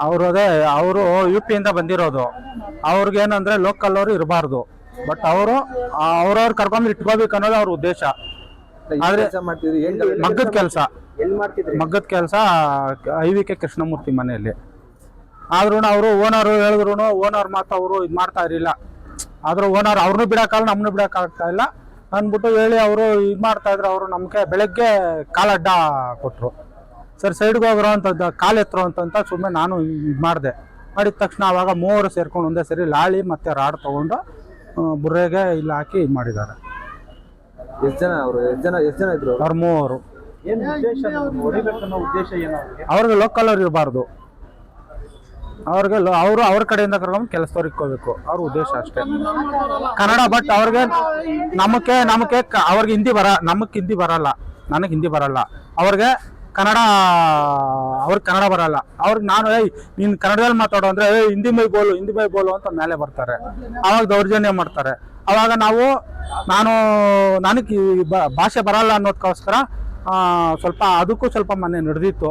ಅವರು ಅದೇ ಅವರು ಯು ಪಿಯಿಂದ ಬಂದಿರೋದು. ಅವ್ರಿಗೇನಂದ್ರೆ ಲೋಕಲ್ ಅವರು ಇರಬಾರ್ದು. ಬಟ್ ಅವರು ಅವ್ರವ್ರು ಕರ್ಕೊಂಡು ಇಟ್ಕೋಬೇಕು ಅನ್ನೋದು ಅವ್ರ ಉದ್ದೇಶ. ಆದ್ರೆ- ಮಗ್ಗದ ಕೆಲಸ. ಮಗ್ಗದ ಕೆಲಸ ಐ ವಿ ಕೆ ಕೃಷ್ಣಮೂರ್ತಿ ಮನೆಯಲ್ಲಿ. ಆದ್ರೂ ಅವರು ಓನರ್ ಹೇಳಿದ್ರು ಓನರ್ ಮಾತು ಅವರು ಇದು ಮಾಡ್ತಾ ಇರಲಿಲ್ಲ. ಆದ್ರೂ ಓನರ್ ಅವ್ರನ್ನೂ ಬಿಡಕ್ಕಾಗಲ್ಲ ನಮ್ಮನ್ನು ಬಿಡಕ್ಕಾಗ್ತಾ ಇಲ್ಲ. ಅಂದ್ಬಿಟ್ಟು ಹೇಳಿ ಅವರು ಇದು ಮಾಡ್ತಾ ಇದ್ರು ಅವರು ನಮಗೆ ಬೆಳಗ್ಗೆ ಕಾಲಡ್ಡ ಕೊಟ್ಟರು ಸರ್ ಸೈಡ್ಗೆ ಹೋಗಿರೋ ಅಂಥದ್ದು ಕಾಲು ಎತ್ತರೋ ಅಂತಂತ ಸುಮ್ಮನೆ ನಾನು ಇದು ಮಾಡಿದೆ. ಮಾಡಿದ ತಕ್ಷಣ ಅವಾಗ ಮೂವರು ಸೇರ್ಕೊಂಡು ಒಂದೇ ಸರಿ ಲಾಳಿ ಮತ್ತು ರಾಡ್ ತೊಗೊಂಡು ಬುರ್ರೆಗೆ ಇಲ್ಲಿ ಹಾಕಿ ಇದು ಮಾಡಿದ್ದಾರೆ. ಎಷ್ಟು ಜನ ಅವರು? ಎಷ್ಟು ಜನ ಎಷ್ಟು ಜನ ಇದ್ರು? ಅವ್ರು ಮೂವರು. ಏನ್ ಉದ್ದೇಶ ಹೊಡಿಬೇಕನ್ನೋ ಉದ್ದೇಶ ಏನು ಅವ್ರಿಗೆ? ಲೋಕಲ್ ಅವ್ರು ಇರಬಾರ್ದು. ಅವ್ರಿಗೆ ಅವರು ಅವ್ರ ಕಡೆಯಿಂದ ಕರ್ಕೊಂಡು ಕೆಲಸದವ್ರು ಇಕ್ಕೋಬೇಕು. ಅವ್ರ ಉದ್ದೇಶ ಅಷ್ಟೇ. ಕನ್ನಡ ಬಟ್ ಅವ್ರಿಗೆ ನಮಕ್ಕೆ ನಮಗೆ ಅವ್ರಿಗೆ ಹಿಂದಿ ಬರ ನಮಗೆ ಹಿಂದಿ ಬರಲ್ಲ. ನನಗೆ ಹಿಂದಿ ಬರಲ್ಲ. ಅವ್ರಿಗೆ ಕನ್ನಡ ಅವ್ರಿಗೆ ಕನ್ನಡ ಬರಲ್ಲ. ಅವ್ರಿಗೆ ನಾನು ಏಯ್ ನೀನು ಕನ್ನಡದಲ್ಲಿ ಮಾತಾಡೋ ಅಂದ್ರೆ ಏಯ್ ಹಿಂದಿ ಮೈ ಬೋಲು ಹಿಂದಿ ಮೈ ಬೋಲು ಅಂತ ಮೇಲೆ ಬರ್ತಾರೆ. ಅವಾಗ ದೌರ್ಜನ್ಯ ಮಾಡ್ತಾರೆ. ಅವಾಗ ನಾವು ನಾನು ನನಗೆ ಈ ಭಾಷೆ ಬರಲ್ಲ ಅನ್ನೋದಕ್ಕೋಸ್ಕರ ಸ್ವಲ್ಪ ಅದಕ್ಕೂ ಸ್ವಲ್ಪ ಮೊನ್ನೆ ನಡೆದಿತ್ತು.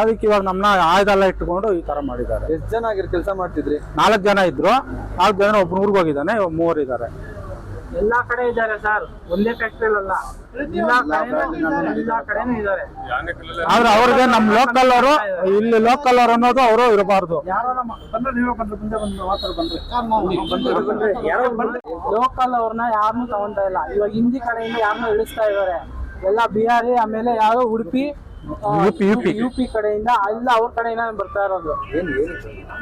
ಅದಕ್ಕೆ ಇವಾಗ ನಮ್ಮನ್ನ ಆಯ್ದೆಲ್ಲ ಇಟ್ಕೊಂಡು ಈ ತರ ಮಾಡಿದ್ದಾರೆ. ಎಷ್ಟು ಜನ ಆಗಿರೋ ಕೆಲಸ ಮಾಡ್ತಿದ್ರಿ? ನಾಲ್ಕು ಜನ ಇದ್ರು. ನಾಲ್ಕು ಜನ ಒಬ್ಬರು ಊರಿಗೆ ಹೋಗಿದ್ದಾನೆ ಇವಾಗ ಮೂವರು ಇದ್ದಾರೆ. ಎಲ್ಲಾ ಕಡೆ ಇದ್ದಾರೆ ಸರ್. ಒಂದೇ ಫ್ಯಾಕ್ಟ್ರಿ ಅಲ್ಲ ಎಲ್ಲಾ ಕಡೆನೂ ಎಲ್ಲಾ ಕಡೆನೂ ಇದ್ದಾರೆ. ಆದ್ರೆ ಅವ್ರಿಗೆ ನಮ್ಮ ಲೋಕಲ್ ಅವರು ಇಲ್ಲಿ ಲೋಕಲ್ ಅವ್ರು ಅನ್ನೋದು ಅವರು ಇರಬಾರ್ದು. ಯಾರೋ ನಮ್ಮ ಬಂದ್ರೆ ನೀವೇ ಬಂದ್ರೆ ಮುಂದೆ ಬಂದು ಮಾತಾಡ್ ಬಂದ್ರೆ. ಲೋಕಲ್ ಅವ್ರನ್ನ ಯಾರನ್ನೂ ತಗೊಂತಾ ಇಲ್ಲ. ಇವಾಗ ಹಿಂದಿ ಕಡೆಯಿಂದ ಯಾರನ್ನೂ ಇಳಿಸ್ತಾ ಇದ್ದಾರೆ. ಎಲ್ಲ ಬಿಹಾರಿ ಆಮೇಲೆ ಯಾರು ಉಡುಪಿ ಯುಪಿ ಯು ಪಿ ಕಡೆಯಿಂದ ಎಲ್ಲ ಅವ್ರ ಕಡೆಯಿಂದ ಬರ್ತಾ ಇರೋದು.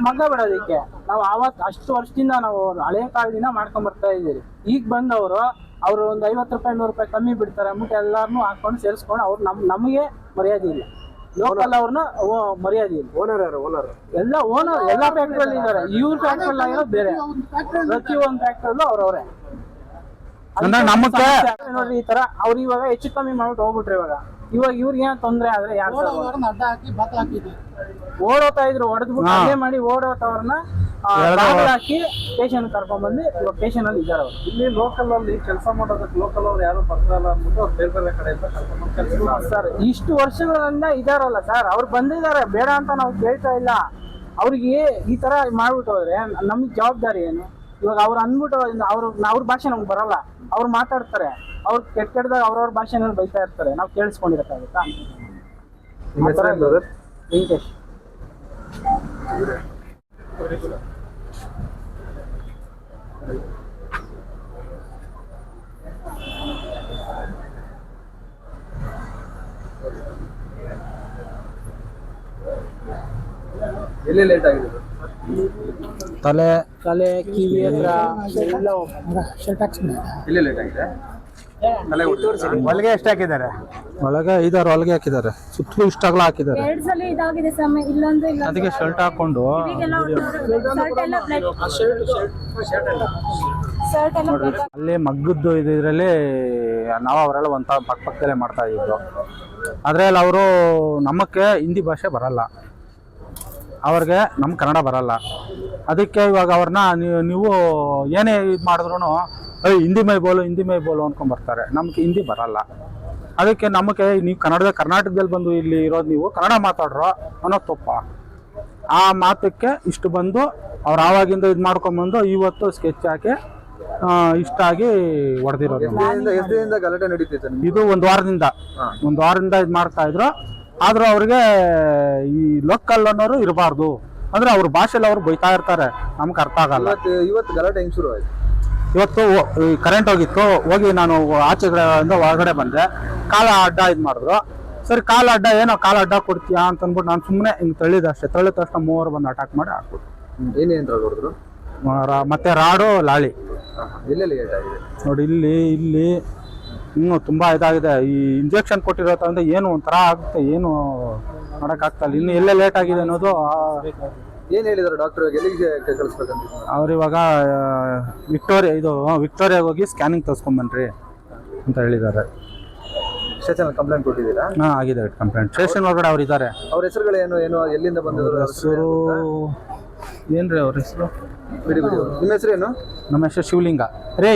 ಮಗ ಬಿಡೋದಕ್ಕೆ. ನಾವು ಅವತ್ ಅಷ್ಟು ವರ್ಷದಿಂದ ನಾವು ಹಳೆ ಕಾಲದಿಂದ ಮಾಡ್ಕೊಂಡ್ ಬರ್ತಾ ಇದೀವಿ ಈಗ ಬಂದವರು ಅವ್ರು ಒಂದ್ ಐವತ್ತು ರೂಪಾಯಿ ನೂರು ರೂಪಾಯಿ ಕಮ್ಮಿ ಬಿಡ್ತಾರೆ ಅಂದ್ಬಿಟ್ಟು ಎಲ್ಲಾರನು ಹಾಕೊಂಡು ಸೇರಿಸ್ಕೊಂಡು ಅವ್ರು ನಮ್ ನಮಗೆ ಮರ್ಯಾದೆ ಇಲ್ಲ. ಲೋಕಲ್ ಅವ್ರನ್ನ ಮರ್ಯಾದೆ ಇಲ್ಲ. ಓನರ್ ಯಾರು? ಓನರ್ ಎಲ್ಲ ಓನರ್ ಎಲ್ಲ ಫ್ಯಾಕ್ಟ್ರಿ ಅಲ್ಲಿ ಇದಾರೆ ಇವ್ರ ಫ್ಯಾಕ್ಟ್ರಿ ಆಗಿರೋದು ಬೇರೆ. ಪ್ರತಿ ಒಂದ್ ಫ್ಯಾಕ್ಟ್ರಿ ಅವ್ರವ್ರೆ. ನೋಡ್ರಿ ಈ ತರ. ಅವ್ರು ಇವಾಗ ಹೆಚ್ಚು ಕಮ್ಮಿ ಮಾಡ್ಬಿಟ್ಟು ಹೋಗ್ಬಿಟ್ರಿ ಇವಾಗ. ಇವಾಗ ಇವ್ರಿಗೆ ಏನ್ ತೊಂದ್ರೆ ಆದ್ರೆ ಯಾರು ಓಡೋತಾ ಇದ್ರು ಹೊಡೆದ್ಬಿಟ್ಟು ಮಾಡಿ ಓಡೋತವ್ರನ್ನ ಹಾಕಿ ಸ್ಟೇಷನ್ ಕರ್ಕೊಂಡ್ ಬಂದು ಇವಾಗ ಸ್ಟೇಷನ್ ಅಲ್ಲಿ ಇದ್ದಾರೆ ಅವರು. ಇಲ್ಲಿ ಲೋಕಲ್ ಅಲ್ಲಿ ಕೆಲಸ ಮಾಡೋದಕ್ಕೆ ಲೋಕಲ್ ಅವ್ರು ಯಾರು ಬರ್ತಾರಲ್ಲ ಅಂದ್ಬಿಟ್ಟು ಅವ್ರು ಬೇರೆ ಬೇರೆ ಕಡೆಯಿಂದ ಕರ್ಕೊಂಡು ಕೆಲಸ ಸರ್ ಇಷ್ಟು ವರ್ಷಗಳಿಂದ ಇದಾರಲ್ಲ ಸರ್ ಅವ್ರು ಬಂದಿದ್ದಾರೆ. ಬೇಡ ಅಂತ ನಾವು ಕೇಳ್ತಾ ಇಲ್ಲ. ಅವ್ರಿಗೆ ಈ ತರ ಮಾಡ್ಬಿಟ್ಟು ಹೋದ್ರೆ ನಮ್ಗೆ ಜವಾಬ್ದಾರಿ ಏನು? ಇವಾಗ ಅವ್ರು ಅಂದ್ಬಿಟ್ಟು ಅವ್ರ ಅವ್ರ ಭಾಷೆ ನಮ್ಗೆ ಬರಲ್ಲ. ಅವ್ರು ಮಾತಾಡ್ತಾರೆ. ಅವ್ರು ಕೆಟ್ಟ ಕೆಟ್ಟದಾಗ ಅವ್ರವ್ರ ಭಾಷೆನಲ್ಲಿ ಬೈತಾ ಇರ್ತಾರೆ. ನಾವು ಕೇಳಿಸ್ಕೊಂಡಿರಕ್ಕಾಗುತ್ತಾ? ವೆಂಕಟೇಶ್. ಎಲ್ಲಿ ಲೇಟ್ ಆಗಿದೆ ತಲೆ ತಲೆ ಕಿವಿ ಹತ್ರ ಎಲ್ಲ ಹೊಲಿಗೆ ಎಷ್ಟು ಹಾಕಿದ್ದಾರೆ? ಒಳಗೆ ಐದಾರು ಹೊಲಿಗೆ ಹಾಕಿದ್ದಾರೆ. ಸುತ್ತಲೂ ಇಷ್ಟಾಗ್ಲ ಹಾಕಿದ್ದಾರೆ. ಎರಡ್ ಸಲ ಇದಾಗಿದೆ ಸಮಯ ಇಲ್ಲೊಂದು ಇಲ್ಲ ಅದಕ್ಕೆ ಶರ್ಟ್ ಹಾಕೊಂಡು ಶರ್ಟ್ ಎಲ್ಲ ಅಲ್ಲಿ ಮಗ್ಗದ್ದು ಇದ್ರಲ್ಲಿ ನಾವು ಅವರೆಲ್ಲ ಒಂಥ ಪಕ್ಕ ಪಕ್ಕದಲ್ಲೇ ಮಾಡ್ತಾ ಇದ್ದು. ಅದ್ರಲ್ಲಿ ಅವರು ನಮಕ್ಕೆ ಹಿಂದಿ ಭಾಷೆ ಬರಲ್ಲ. ಅವ್ರಿಗೆ ನಮ್ಮ ಕನ್ನಡ ಬರಲ್ಲ. ಅದಕ್ಕೆ ಇವಾಗ ಅವ್ರನ್ನ ನೀವು ನೀವು ಏನೇ ಇದು ಮಾಡಿದ್ರು ಏಯ್ ಹಿಂದಿ ಮೈ ಬೋಲು ಹಿಂದಿ ಮೈ ಬೋಲು ಅನ್ಕೊಂಡ್ ಬರ್ತಾರೆ. ನಮ್ಗೆ ಹಿಂದಿ ಬರಲ್ಲ. ಅದಕ್ಕೆ ನಮಗೆ ನೀವು ಕನ್ನಡದ ಕರ್ನಾಟಕದಲ್ಲಿ ಬಂದು ಇಲ್ಲಿ ಇರೋದು ನೀವು ಕನ್ನಡ ಮಾತಾಡ್ರೋ ಅನ್ನೋ ತಪ್ಪ. ಆ ಮಾತಕ್ಕೆ ಇಷ್ಟು ಬಂದು ಅವ್ರು ಆವಾಗಿಂದ ಇದು ಮಾಡ್ಕೊಂಬಂದು ಇವತ್ತು ಸ್ಕೆಚ್ ಹಾಕಿ ಇಷ್ಟಾಗಿ ಹೊಡೆದಿರೋದು ಇದು ಒಂದು ವಾರದಿಂದ. ಒಂದು ವಾರದಿಂದ ಇದು ಮಾಡ್ತಾ ಇದ್ರು. ಆದರೂ ಅವ್ರಿಗೆ ಈ ಲೋಕಲ್ ಅನ್ನೋರು ಇರಬಾರ್ದು. ಅಂದ್ರೆ ಅವ್ರ ಭಾಷೆಲಿ ಅವ್ರು ಬೈತಾ ಇರ್ತಾರೆ ನಮ್ಗೆ ಅರ್ಥ ಆಗಲ್ಲ. ಇವತ್ತು ಇವತ್ತು ಗಲಾಟೆ ಹೆಂಗ್ ಶುರು ಆಯ್ತು? ಇವತ್ತು ಕರೆಂಟ್ ಹೋಗಿತ್ತು ಹೋಗಿ ನಾನು ಆಚೆ ಕಡೆಯಿಂದ ಒಳಗಡೆ ಬಂದೆ. ಕಾಲ ಅಡ್ಡ ಇದು ಮಾಡಿದ್ರು. ಸರಿ ಕಾಲ ಅಡ್ಡ ಏನೋ ಕಾಲ ಅಡ್ಡ ಕೊಡ್ತೀಯಾ ಅಂತ ಅಂದ್ಬಿಟ್ಟು ನಾನು ಸುಮ್ಮನೆ ಹಿಂಗೆ ತಳ್ಳಿದ ಅಷ್ಟೇ. ತಳ್ಳಿದ ತಕ್ಷಣ ಮೂವರು ಬಂದು ಅಟ್ಯಾಕ್ ಮಾಡಿ ಹಾಕ್ಬಿಟ್ಟು ಏನೇನು ಹೊಡೆದ್ರು? ಮತ್ತೆ ರಾಡು ಲಾಳಿ. ಎಲ್ಲೆಲ್ಲಿ ನೋಡಿ ಇಲ್ಲಿ ಇಲ್ಲಿ ಇನ್ನೂ ತುಂಬ ಇದಾಗಿದೆ. ಈ ಇಂಜೆಕ್ಷನ್ ಕೊಟ್ಟಿರೋದ್ರಿಂದ ಏನು ಒಂಥರ ಆಗುತ್ತೆ ಏನು ಮಾಡೋಕ್ಕಾಗ್ತಲ್ಲ ಇನ್ನು ಎಲ್ಲೇ ಲೇಟ್ ಆಗಿದೆ ಅನ್ನೋದು ಏನು ಹೇಳಿದರು ಡಾಕ್ಟರ್ ಎಲ್ಲಿಗೆ ಕಳಿಸ್ಬೇಕಂತ? ಅವ್ರು ಇವಾಗ ವಿಕ್ಟೋರಿಯಾ ಇದು ವಿಕ್ಟೋರಿಯಾಗೆ ಹೋಗಿ ಸ್ಕ್ಯಾನಿಂಗ್ ತರಿಸ್ಕೊಂಬನ್ರಿ ಅಂತ ಹೇಳಿದ್ದಾರೆ. ಸ್ಟೇಷನ್ ಕಂಪ್ಲೇಂಟ್ ಕೊಟ್ಟಿದ್ದೀರಾ? ಹಾಂ ಆಗಿದೆ ಕಂಪ್ಲೇಂಟ್ ಸ್ಟೇಷನ್ ಒಳಗಡೆ ಅವ್ರು ಇದ್ದಾರೆ. ಅವ್ರ ಹೆಸರುಗಳೇನು ಏನು ಎಲ್ಲಿಂದ ಬಂದಿದ್ರು ಹೆಸರು ಏನ್ರಿ ಅವ್ರ ಹೆಸರು? ಬಿಡಿ ಬಿಡಿ. ನಿಮ್ಮ ಹೆಸರೇನು ನಮ್ಮ ಹೆಸರು ಶಿವಲಿಂಗ. ರೇ